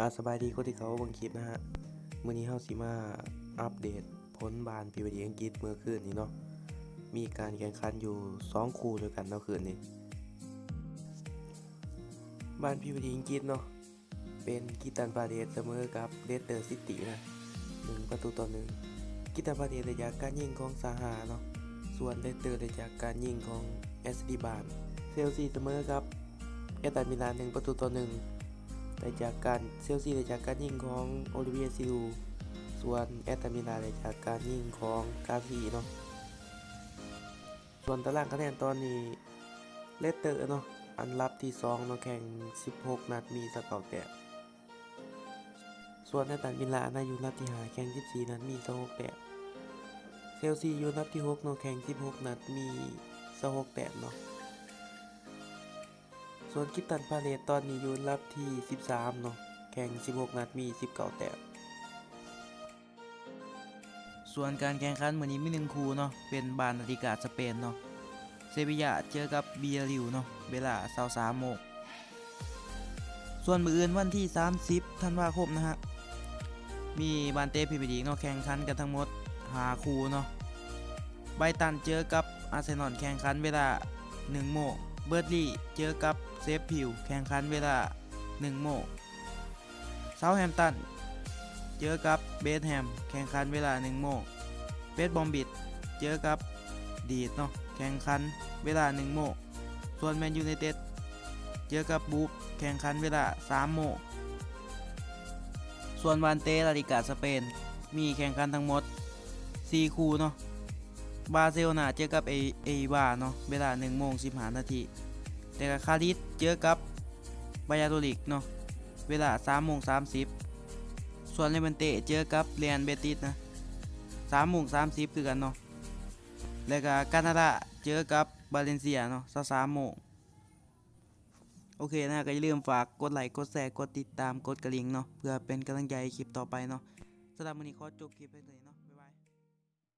อาสบายดีคนที่เขาบังคลิปนะฮะมื้อนี้เฮาสิมาอัปเดตผลบานพรีเมีอังกฤษเมื่อคืนนี้เนาะมีการแข่งขันอยู่ 2 คู่ด้วยกันเมื่อคืนนี้บานพรีเมีอังกฤษเนาะเป็นกิตันปาเดสเสมอกับเลสเตอร์ซิตี้นะหนึ่งประตูต่อหนึ่งกิตันปาเดสได้จากการยิงของซาฮาเนาะส่วนเลสเตอร์ได้จากการยิงของแอสดีบานเชลซีเสมอกับเอตันมิลานหนึ่งประตูต่อหนึ่ง ได้จากการเชลซีได้จากการยิงของโอลิเวียซิลูส่วนแอตตามิลานได้จากการยิงของกาซีเนาะส่วนตารางคะแนนตอนนี้เลสเตอร์เนาะอันดับที่2เนาะแข่ง 16 นัดมีสกอร์แต้มส่วนแอตตามิลานนอยู่นัดที่5แข่ง 14 นัดมี26แต้มเชลซีอยู่นัดที่6เนาะแข่ง 16 นัดมี26แต้มเนาะ ส่วนกิปตันพาเลตตอนนี้อยู่อันดับที่ 13 เนาะ แข่ง 16 นัดมี 19 แต้ม ส่วนการแข่งขันมื้อนี้มีหนึ่งคู่เนาะ เป็นบานนาฬิกาสเปนเนาะ เซบียาเจอกับเบียริวเนาะ เวลา23โมงส่วนมื้ออื่นวันที่ 30 ธันวาคมนะฮะ มีบานเต้พรีเมียร์ลีเนาะแข่งขันกันทั้งหมด5คู่เนาะ ไบตันเจอกับอาร์เซนอลแข่งขันเวลา1โมง เบิร์ดลี่เจอกับเซฟพิวแข่งขันเวลา 1 โมงเซาแฮมตันเจอกับเบสแฮมแข่งขันเวลา 1 โมงเบสบอมบิดเจอกับดีดเนาะแข่งขันเวลา 1 โมงส่วนแมนยูไนเต็ดเจอกับบูฟแข่งขันเวลา 3 โมงส่วนวันเตลาลิกาสเปน มีแข่งขันทั้งหมด 4 คู่เนาะ บาร์เซโลนาเจอกับเอเอบาเนาะเวลา1โมง15นาทีแต่กับคาริสเจอกับบายาโดลิกเนาะเวลา3โมง30 ส่วนเลมันเตเจอกับเรียนเบติสนะสามโมงสามสิบคือกันเนาะแล้วก็กานาดาเจอกับบาเลนเซียเนาะสามโมงโอเคนะก็อย่าลืมฝากกดไลค์กดแชร์กดติดตามกดกระลิ่งเนาะเพื่อเป็นกำลังใจให้คลิปต่อไปเนาะสำหรับวันนี้ขอจบคลิปไปเลยเนาะ